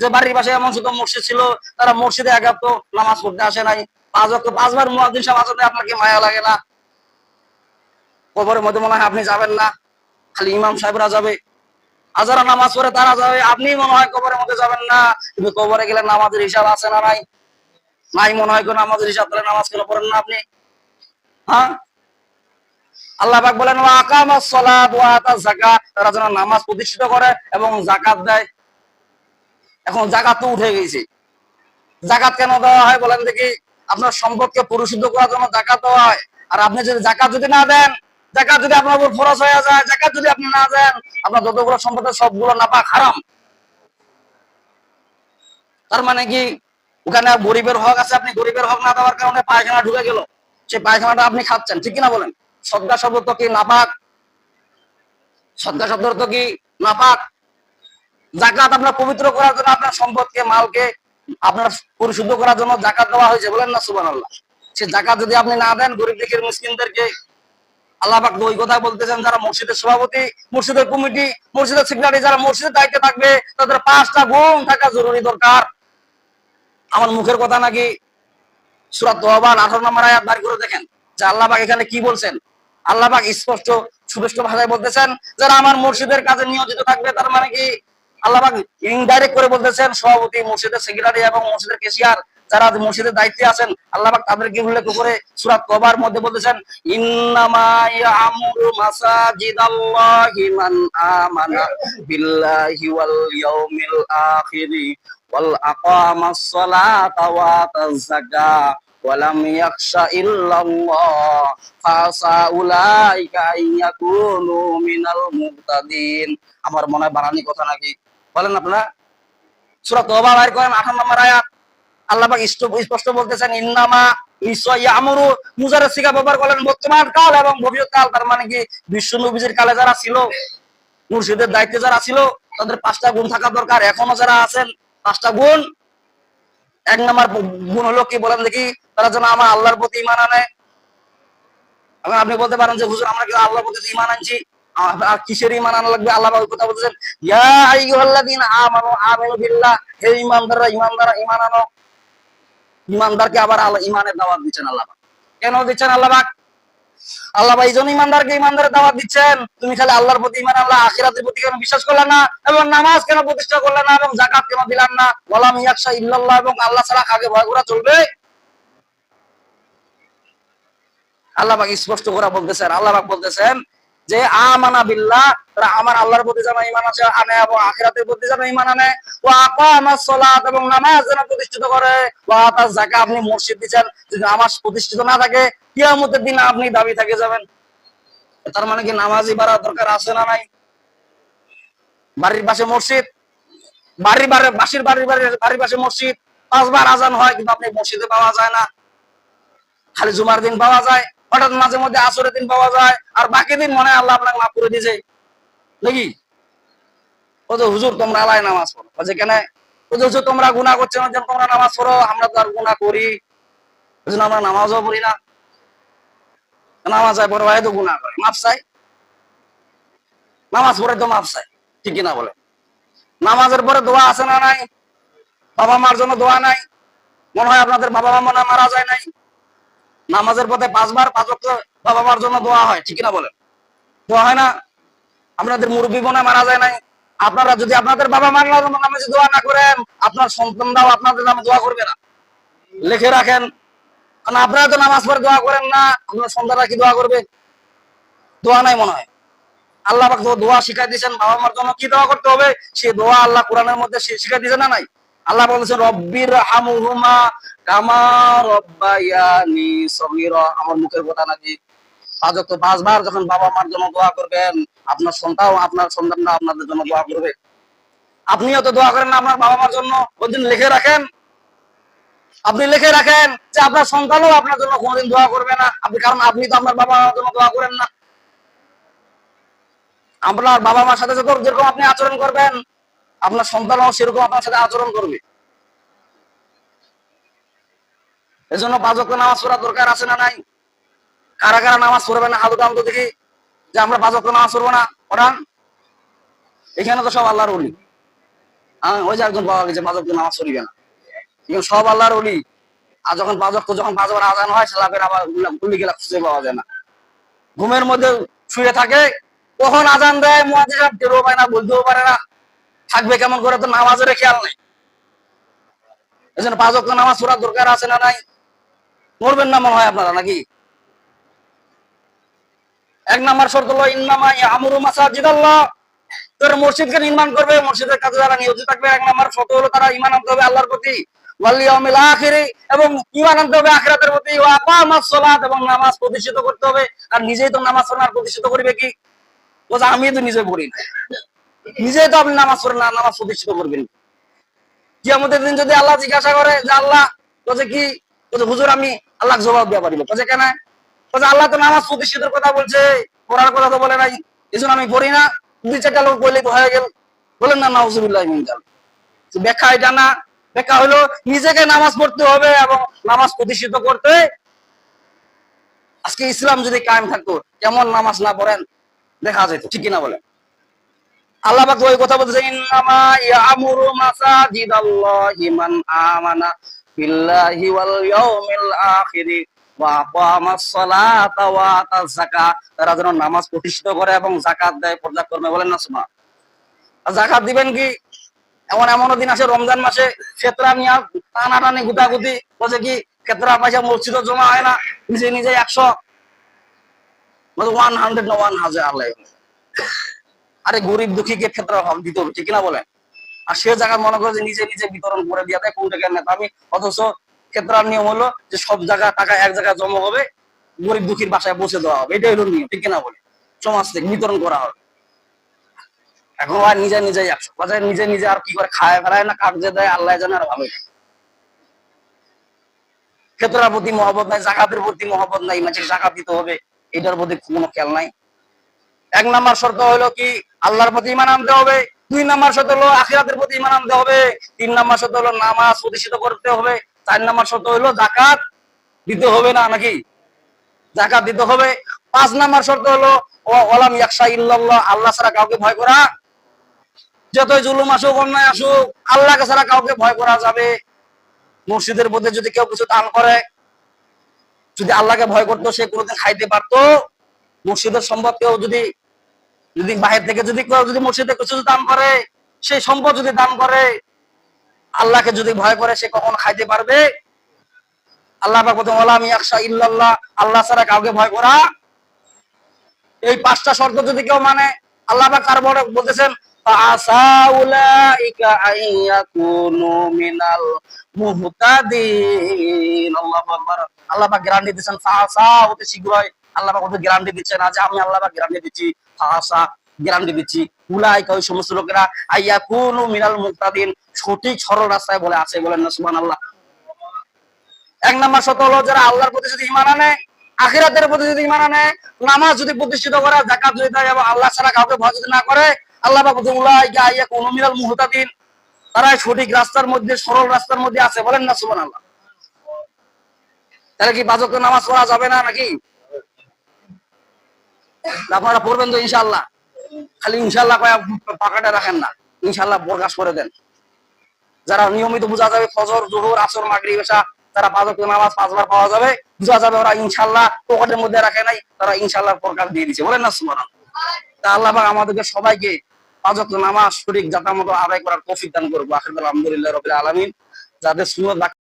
যে বাড়ির পাশে এমন শুধু মসজিদ ছিল, তারা মসজিদে একাত্ত নামাজ পড়তে আসে নাই। পাঁচ অক্ট পাঁচবার মুয়াজ্জিন সাহেব আসলে আপনার কি মায়া লাগে না। কবরের মধ্যে মনে হয় আপনি যাবেন না, খালি ইমাম সাহেবরা যাবে। আর যারা নামাজ পড়ে তারা যাবে, আপনি মনে হয় কবরের মধ্যে যাবেন না, কিন্তু কবরে গেলে নামাজের হিসাব আছে না নাই? নাই মনে হয় কোন নামাজের হিসাব, তাহলে নামাজ কেন পড়েন না আপনি? হ্যাঁ? আল্লাহ বলেন, ওয়া আকামাস সালাত ওয়া আতাজ যাকাত। তারা যেন নামাজ প্রতিষ্ঠিত করে এবং যাকাত দেয়। এখন জাকাত তো উঠে গেছে। জাকাত কেন দেওয়া হয় বলেন দেখি। আপনার সম্পদকে পরিশুদ্ধ করার জন্য জাকাত দেওয়া হয়। আর আপনি যদি জাকাত যদি না দেন, জাকাত যদি আপনার উপর খরচ হয়ে যায়, জাকাত যদি আপনি না দেন, আপনার যতগুলো সম্পদ সবগুলো নাপাক হারাম। তার মানে কি? ওখানে গরিবের হক আছে, আপনি গরিবের হক না দেওয়ার কারণে পায়খানা ঢুকে গেল। সেই পায়খানাটা আপনি খাচ্ছেন, ঠিক কিনা বলেন? সদ্গা শব্দ তো কি নাপাক? সদ্গা শব্দ তো কি নাপাক? জাকাত আপনার পবিত্র করার জন্য, আপনার সম্পদকে, মালকে আপনার পরিশুদ্ধ করার জন্য জাকাত দেওয়া হয়েছে, বলেন না সুবান সে জাকাত যদি আপনি না দেন, গরিব দিকের মুসলিমদেরকে আল্লাহ পাক ওই কথা বলতেছেন, যারা মসজিদের সভাপতি মসজিদের কমিটি মসজিদের সেক্রেটারি যারা মসজিদের দায়িত্বে থাকবে, তাদের পাঁচটা গুণ থাকা জরুরি দরকার। আমার মুখের কথা নাকি সুরাত তোহাবান আঠারো নম্বর আয়াত বার করে দেখেন, যে আল্লাহ পাক এখানে কি বলছেন? আল্লাহ পাক স্পষ্ট, সুস্পষ্ট ভাষায় বলতেছেন, যারা আমার মসজিদের কাজে নিয়োজিত থাকবে, তার মানে কি? আল্লাহ পাক ইনডাইরেক্ট করে বলতেছেন সভাপতি মসজিদের সেক্রেটারি এবং মসজিদের কেশিয়ার যারা মসজিদের দায়িত্বে আছেন আল্লাহ পাক তাদেরকে উল্লেখ করে সূরা তওবার মধ্যে বলতেছেন ইন্নামা ইয়ামুরু মাসাজিদাল্লাহি মান আমানা বিল্লাহি ওয়াল ইয়াউমিল আখিরি ওয়াল আকামাস সালাতা ওয়া আতাজ যাকাত ولم يخش إلا الله فعسى أولئك أن يكونوا من المهتدين আমার মনে হয় বানানি কথা নাকি বলেন আপনারা। সূরা তওবা বাইর করেন 58 নম্বর আয়াত। আল্লাহ পাক স্পষ্ট বলতেছেন, ইন্নামা ইয়ামুরু। মুজারের সিগা ব্যবহার করলেন বর্তমান কাল এবং ভবিষ্যৎ কাল। তার মানে কি, বিশ্ব নবীজির কালে যারা ছিল, মুর্শিদের দায়িত্বে যারা ছিল, তাদের পাঁচটা গুণ থাকা দরকার। এখনও যারা আছেন, পাঁচটা গুণ। এক নম্বর গুণ হলো কি, বলেন দেখি, তারা যেন আমার আল্লাহর প্রতি ইমান আনে। এখন আপনি বলতে পারেন যে, হুজুর, আমরা কি আল্লাহর প্রতি ইমান আনছি? কিসের ইমান আনা লাগবে? আল্লাহ কথা হে ঈমানদাররা ঈমানদাররা ঈমান আনো। ঈমানদারকে আবার আল্লাহ ঈমানের দাওয়াত দিচ্ছেন আল্লাহ কেন দিচ্ছেন আল্লাহ ভাই জন ইমানদারকে ইমানদারের দাওয়াত দিচ্ছেন। তুমি খালি আল্লাহর প্রতি ইমান আল্লাহ আখিরাতের প্রতি কেন বিশ্বাস করলে না? এবং নামাজ কেন প্রতিষ্ঠা করলে না? এবং জাকাত কেন দিলাম না? ওয়ালাম ইয়াকশা ইল্লাল্লাহ, এবং আল্লাহ ছাড়া কাকে ভয় করা চলবে? আল্লাহ পাক স্পষ্ট করে বলতেছেন আল্লাহবাক বলতেছেন যে আমানা বিল্লাহ, তারা আমার আল্লাহর প্রতি যেন ইমান আছে আনে এবং আখিরাতের প্রতি যেন ইমান আনে। ও আকামাস সালাত এবং নামাজ যেন প্রতিষ্ঠিত করে। ওয়া আতাজ যাকাত, আপনি মসজিদ দিচ্ছেন, যদি নামাজ প্রতিষ্ঠিত না থাকে, কিয়ামতের দিন আপনি দাবি থাকে যাবেন। তার মানে কি নামাজি বাড়া দরকার আছে না নাই? বাড়ির পাশে মসজিদ? বাড়ির বাড়ি, বাসির বাড়ির বাড়ির বাড়ির পাশে মসজিদ? পাঁচবার আজান হয়, কিন্তু আপনি মসজিদে পাওয়া যায় না। খালি জুমার দিন পাওয়া যায়। হঠাৎ মাঝে মধ্যে আসরের দিন পাওয়া যায়, আর বাকি দিন মনে হয় আল্লাহ আপনাকে মাফ করে দিয়েছে। নাকি? ও তো হুজুর, তোমরা আলাই নামাজ পড়ো। কেন ও যে হুজুর, তোমরা গুণা করছ না যেন তোমরা নামাজ পড়ো, আমরা তো আর গুণা করি। ওই আমরা নামাজও পড়ি না। নামাজ হয়, বড় তো গুণা করে। মাফ চাই নামাজ পড়ে তো মাফ চাই ঠিক না বলে? নামাজের পরে দোয়া আছে না নাই? বাবা মার জন্য দোয়া নাই? মনে হয় আপনাদের বাবা মা মারা যায় নাই? নামাজের পথে পাঁচবার পাঁচ ওয়াক্ত বাবা মার জন্য দোয়া হয়, ঠিক না বলেন? দোয়া হয় না? আপনাদের মুরব্বী বোনা মারা যায় নাই? আপনারা যদি আপনাদের বাবা মার নামে যদি দোয়া না করেন, আপনার সন্তানরাও আপনাদের নামে দোয়া করবে না। লিখে রাখেন, কারণ আপনারা তো নামাজ পড়ে দোয়া করেন না, আপনার সন্তানরা কি দোয়া করবে? দোয়া নাই মনে হয়। আল্লাহ দোয়া শিখাই দিয়েছেন, বাবা মার জন্য কি দোয়া করতে হবে? সে দোয়া আল্লাহ কোরআনের মধ্যে শিখাই দিয়েছেন না নাই? আল্লাহ বলেছেন রব্বির হামুহুমা কামা রব্বায়ানি সগীরা। আমার মুখের কথা নাকি পাঁচ তো পাঁচবার যখন বাবা মার জন্য দোয়া করবেন, আপনার সন্তান আপনার সন্তানরা আপনাদের জন্য দোয়া করবে। আপনিও তো দোয়া করেন আপনার বাবা মার জন্য ওই লিখে রাখেন। আপনি লিখে রাখেন যে আপনার সন্তানও আপনার জন্য কোনোদিন দোয়া করবে না। আপনি কারণ আপনি তো আপনার বাবা মার জন্য দোয়া করেন না। আপনার বাবা মার সাথে যেরকম আপনি আচরণ করবেন আপনার সন্তানও সেরকম আপনার সাথে আচরণ করবে। এজন্য পাঁচ ওয়াক্ত নামাজ পড়ার দরকার আছে না নাই? কারা কারা নামাজ পড়বে না? হাত উঠান তো দেখি যে আমরা পাঁচ ওয়াক্ত নামাজ পড়ব না? পড়ান। এখানে তো সব আল্লাহর উলি হ্যাঁ ওই যে একজন পাওয়া গেছে পাঁচ ওয়াক্ত নামাজ পড়িবে না। কিন্তু সব আল্লাহর অলি আর যখন পাঁচ ওয়াক্ত যখন পাঁচ আজান হয় সেলাপের আবার গুলি গেলা খুঁজে পাওয়া যায় না। ঘুমের মধ্যে শুয়ে থাকে, কখন আজান দেয় সাহেব টেরও পায় না, বলতেও পারে না। থাকবে কেমন করে তো নামাজের খেয়াল নেই। এই জন্য পাঁচ নামাজ পড়ার দরকার আছে না নাই? পড়বেন না মনে হয় আপনারা নাকি? এক নাম্বার শর্ত হলো, ইন্নামা আমরু মাসাজিদ আল্লাহ তোর মসজিদকে নির্মাণ করবে, মসজিদের কাজে যারা নিয়োজিত থাকবে, এক নাম্বার শর্ত হলো তারা ইমান আনতে হবে আল্লাহর প্রতি। এবং ইমান আনতে হবে আখিরাতের প্রতি। এবং নামাজ প্রতিষ্ঠিত করতে হবে। আর নিজেই তো নামাজ প্রতিষ্ঠিত করবে কি? আমি তো নিজে পড়ি না। নিজেই তো আপনি নামাজ পড়েন না, নামাজ প্রতিষ্ঠিত করবেন। কিয়ামতের দিন যদি আল্লাহ জিজ্ঞাসা করে যে আল্লাহ, বলছে কি? হুজুর, আমি আল্লাহ জবাব দেওয়া পারিব। বলছে, কেন? বলছে, আল্লাহ তো নামাজ প্রতিষ্ঠিতের কথা বলছে, পড়ার কথা তো বলে নাই, এই জন্য আমি পড়ি না। দুই চারটা লোক বললেই তো হয়ে গেল। বলেন না তো ব্যাখ্যা এটা না। ব্যাখ্যা হলো, নিজেকে নামাজ পড়তে হবে এবং নামাজ প্রতিষ্ঠিত করতে আজকে ইসলাম যদি কায়েম থাকতো, কেমন নামাজ না পড়েন, দেখা যেত, ঠিক কিনা বলেন? আল্লাহ পাক ওই কথা বলতেছে, ইন্নামা ইয়ামুরু মাসাজিদাল্লাহি মান আমানা বিল্লাহি ওয়াল ইয়াউমিল ওয়া আকামাস সালাতা ওয়া আতাজ যাকাত। তারা যেন নামাজ প্রতিষ্ঠিত করে এবং যাকাত দেয় পর্যাপ্ত কর্মে বলেন না আর যাকাত দিবেন কি? এমন এমন দিন আছে রমজান মাসে ফেতরা নিয়ে টানাটানি, গুতাগুতি, বলছে কি, ফেতরা পয়সা মসজিদে জমা হয় না, নিজে নিজে একশো ওয়ান হান্ড্রেড না ওয়ান হাজার আল্লাহ। আরে গরিব দুঃখীকে ক্ষেত্রে ভাব দিতে হবে ঠিক না বলেন? আর সে জায়গায় মনে করে যে নিজে নিজে বিতরণ করে দিয়ে দেয় কোন টাকার নেতা। আমি অথচ ক্ষেত্রার নিয়ম হলো যে সব জায়গায় টাকা এক জায়গায় জমা হবে, গরিব দুঃখীর বাসায় বসে দেওয়া হবে। এটাই হলো নিয়ম ঠিক না বলে সমাজ থেকে বিতরণ করা হবে। এখন আর নিজে নিজেই একশো বাজারে নিজে নিজে আর কি করে খায় ফেলায় না কাগজে দেয়, আল্লাহ জানে আর ভাবে ক্ষেত্রার প্রতি মহব্বত নাই, জাকাতের প্রতি মহব্বত নাই মানে জাকাত দিতে হবে, এটার প্রতি কোনো খেয়াল নাই। এক নাম্বার শর্ত হলো কি আল্লাহর প্রতি ইমান আনতে হবে, দুই নাম্বার শর্ত হলো আখিরাতের প্রতি ইমান আনতে হবে, তিন নাম্বার শর্ত হলো নামাজ প্রতিষ্ঠিত করতে হবে, চার নাম্বার শর্ত হলো জাকাত দিতে হবে না, নাকি? জাকাত দিতে হবে। পাঁচ নাম্বার শর্ত হলো ওলাম ইল্লাল্লাহ, আল্লাহ ছাড়া কাউকে ভয় করা। যতই জুলুম আসুক, অন্যায় আসুক, আল্লাহকে ছাড়া কাউকে ভয় করা যাবে। মসজিদের মধ্যে যদি কেউ কিছু দান করে, যদি আল্লাহকে ভয় করতো, সে কোনোদিন খাইতে পারতো। মসজিদের সম্পদ কেউ যদি যদি বাহির থেকে যদি যদি মসজিদে কিছু দান করে, সেই সম্পদ যদি দান করে, আল্লাহকে যদি ভয় করে, সে কখন খাইতে পারবে? আল্লাহ ইল্লাল্লাহ আল্লাহ ছাড়া কাউকে ভয় করা? এই পাঁচটা শর্ত যদি কেউ মানে আল্লাহ পাক তারপরে বলতেছেন আল্লাহু গ্যারান্টি দিচ্ছেন আল্লাহ পাক গ্যারান্টি দিচ্ছেন, আজ আমি আল্লাহ গ্যারান্টি দিচ্ছি ফাআসা গ্যারান্টি দিচ্ছি উলাইকা ওই সমস্ত লোকেরা আইয়াকুনু মিনাল মুহতাদিন সঠিক সরল রাস্তায় বলে আছে, বলেন না, সুবহানাল্লাহ। এক নাম্বার শর্ত হলো, যারা আল্লাহর প্রতি যদি ইমান আনে, আখিরাতের প্রতি যদি ইমান আনে, নামাজ যদি প্রতিষ্ঠিত করে জাকাত যদি দেয় এবং আল্লাহ ছাড়া কাউকে ভয় যদি না করে, আল্লাহ বলতে উলাইকা আইয়াকুনু মিনাল মুহতাদিন তারা সঠিক রাস্তার মধ্যে, সরল রাস্তার মধ্যে আছে, বলেন না সুমান আল্লাহ তাহলে কি বাজক নামাজ পড়া যাবে না, নাকি? আপনারা পড়বেন তো ইনশাআল্লাহ। খালি ইনশাআল্লাহ কয়া পাকাটা রাখেন না। ইনশাআল্লাহ প্রকাশ করে দেন। যারা নিয়মিত বোঝা যাবে ফজর, জোহর, আসর, মাগরিব এসা তারা পাঁচ ওয়াক্ত নামাজ পাঁচবার পাওয়া যাবে। বোঝা যাবে ওরা ইনশাল্লাহ পকেটের মধ্যে রাখে নাই, তারা ইনশাল্লাহ প্রকাশ দিয়ে দিচ্ছে বলেন না সুবহানাল্লাহ। তা আল্লাহ আমাদেরকে সবাইকে পাঁচ ওয়াক্ত নামাজ জাতা মতো আদায় করার তৌফিক দান করব আখির আলহামদুলিল্লাহ রবিল আলামিন। যাদের সুন্নত